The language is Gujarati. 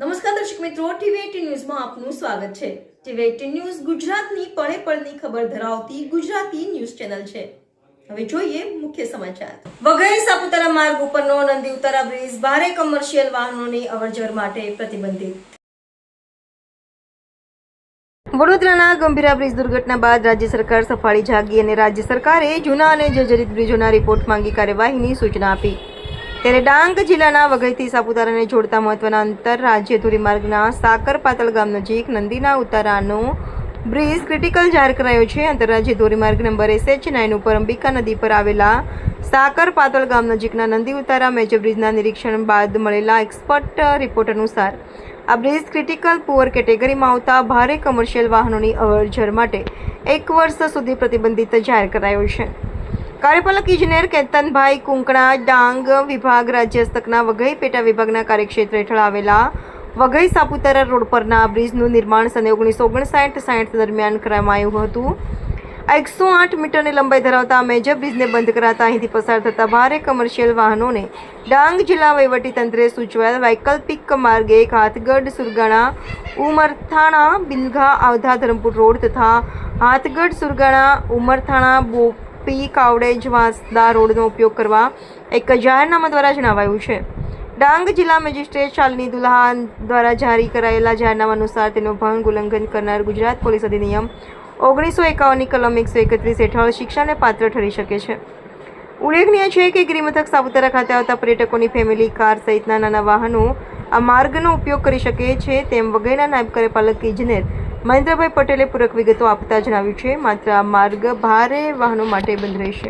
નમસ્કાર દર્શક મિત્રો ટીવી ન્યૂઝમાં આપનું સ્વાગત છે. ટીવી એટીન ન્યૂઝ ગુજરાતની પળે પળની ખબર ધરાવતી ગુજરાતી ન્યૂઝ ચેનલ છે. હવે જોઈએ મુખ્ય સમાચાર. વઘઈ, સાપુતારા માર્ગ ઉપરનો, નંદી ઉતારા બ્રિજ, ભારે કમર્શિયલ વાહનોની અવરજવર માટે પ્રતિબંધિત. વડોદરાના ગંભીરા બ્રિજ દુર્ઘટના બાદ રાજ્ય સરકાર સફાળી જાગી અને રાજ્ય સરકારે જૂના અને જર્જરિત બ્રિજોના રિપોર્ટ માંગી કાર્યવાહીની સૂચના આપી. ત્યારે ડાંગ જિલ્લાના વઘઈથી સાપુતારાને જોડતા મહત્વના આંતરરાજ્ય ધોરીમાર્ગના સાકર પાતળ ગામ નજીક નંદીના ઉતારાનો બ્રિજ ક્રિટિકલ જાહેર કરાયો છે. આંતરરાજ્ય ધોરીમાર્ગ નંબર એસએચ નાઇન ઉપર અંબિકા નદી પર આવેલા સાકર પાતળ ગામ નજીકના નંદી ઉતારા મેજર બ્રિજના નિરીક્ષણ બાદ મળેલા એક્સપર્ટ રિપોર્ટ અનુસાર, આ બ્રિજ ક્રિટિકલ પુઅર કેટેગરીમાં આવતા ભારે કમર્શિયલ વાહનોની અવરજવર માટે એક વર્ષ સુધી પ્રતિબંધિત જાહેર કરાયો છે. કાર્યપાલક ઇજનેર કેતનભાઈ કુંકણા, ડાંગ વિભાગ રાજ્ય હસ્તકના વઘઈ પેટા વિભાગના કાર્યક્ષેત્ર હેઠળ આવેલા વઘઈ સાપુતારા રોડ પરના બ્રિજનું નિર્માણ સને ઓગણીસો ઓગણસાઠ સાઠ દરમિયાન કરવામાં આવ્યું હતું. એકસો આઠ મીટરની લંબાઈ ધરાવતા મેજર બ્રિજને બંધ કરાતા અહીંથી પસાર થતા ભારે કમર્શિયલ વાહનોને ડાંગ જિલ્લા વહીવટીતંત્રે સૂચવાયેલ વૈકલ્પિક માર્ગે હાથગઢ સુરગાણા, ઉમરથાણા, બિલઘા, આવધા, ધરમપુર રોડ તથા હાથગઢ સુરગાણા, ઉમરથાણા બોપી કાવડેજ વાંસદા રોડનો ઉપયોગ કરવા એક જાહેરનામા દ્વારા જણાવાયું છે. ડાંગ જિલ્લા મેજિસ્ટ્રેટ શાલિની દુલ્હા દ્વારા જારી કરાયેલા જાહેરનામા અનુસાર તેનો ભંગ ઉલ્લંઘન કરનાર ગુજરાત પોલીસ અધિનિયમ ઓગણીસો એકાવનની કલમ એકસો એકત્રીસ હેઠળ શિક્ષાને પાત્ર ઠરી શકે છે. ઉલ્લેખનીય છે કે ગિરિમથક સાપુતારા ખાતે આવતા પર્યટકોની ફેમિલી, કાર સહિતના નાના વાહનો આ માર્ગનો ઉપયોગ કરી શકે છે તેમ વગેરેના નાયબ કાર્યપાલક ઇજનેર મહેન્દ્રભાઈ પટેલે પૂરક વિગતો આપતા જણાવ્યું છે. માત્ર આ માર્ગ ભારે વાહનો માટે બંધ રહેશે.